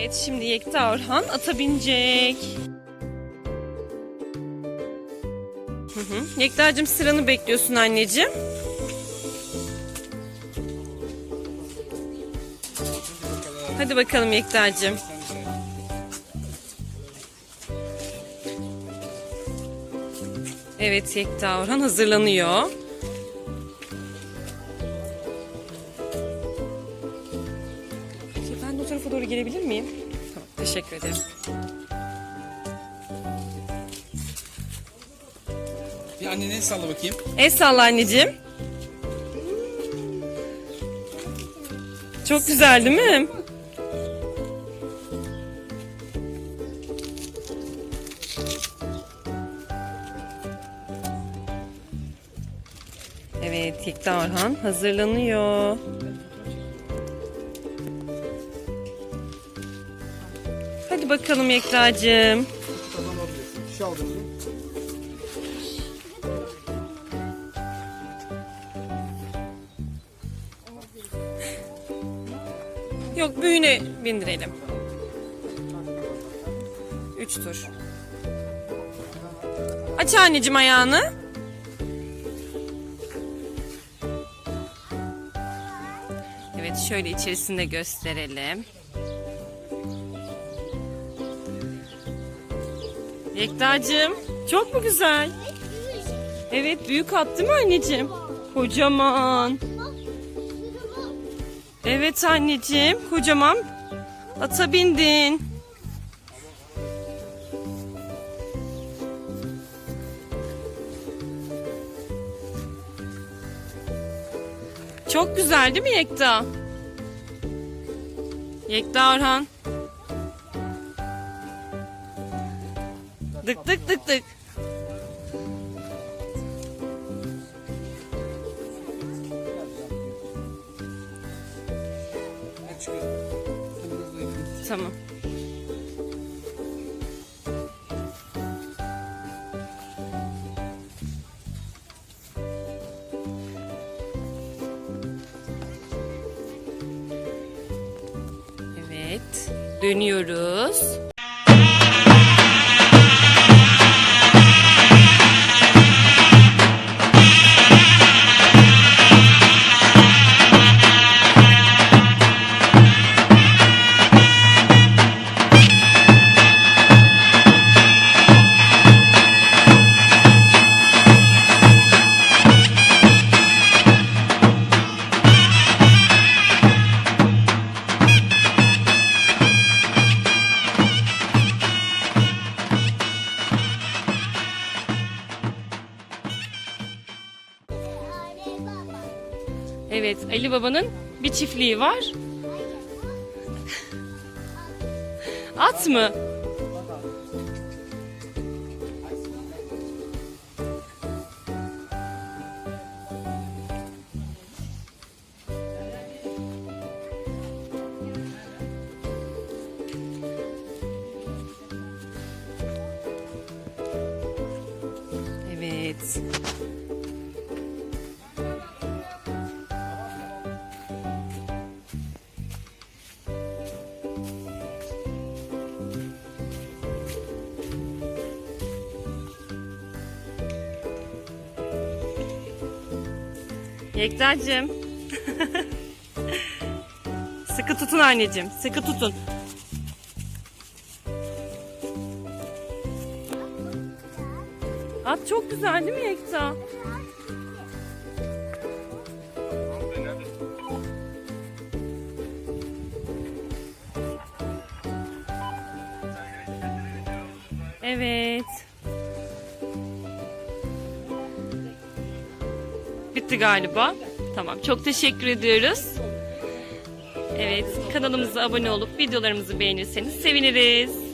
Evet şimdi Yekta Orhan ata binecek. Hı hı. Yekta'cığım sıranı bekliyorsun anneciğim. Hadi bakalım Yekta'cığım. Evet Yekta Orhan hazırlanıyor. Tarafa doğru gelebilir miyim? Tamam, teşekkür ederim. Bir annene el salla bakayım. El salla anneciğim. Çok güzel değil mi? Evet, Yekta Orhan hazırlanıyor. Bakalım aldım. Yok büyüğüne bindirelim. Üç tur. Aç anneciğim ayağını. Evet şöyle içerisinde gösterelim. Yektacığım çok mu güzel? Evet büyük at değil mi anneciğim? Kocaman. Evet anneciğim, kocaman ata bindin. Çok güzel değil mi Yekta? Yekta Orhan. Çıkıyorum. Hadi hızlı yapın. Tamam. Evet. Dönüyoruz. Evet, Ali Baba'nın bir çiftliği var. At mı? Evet. Yektacığım. Sıkı tutun anneciğim. Sıkı tutun. At çok güzel değil mi Yekta? Evet. Bitti galiba. Tamam. Çok teşekkür ediyoruz. Evet. Kanalımıza abone olup videolarımızı beğenirseniz seviniriz.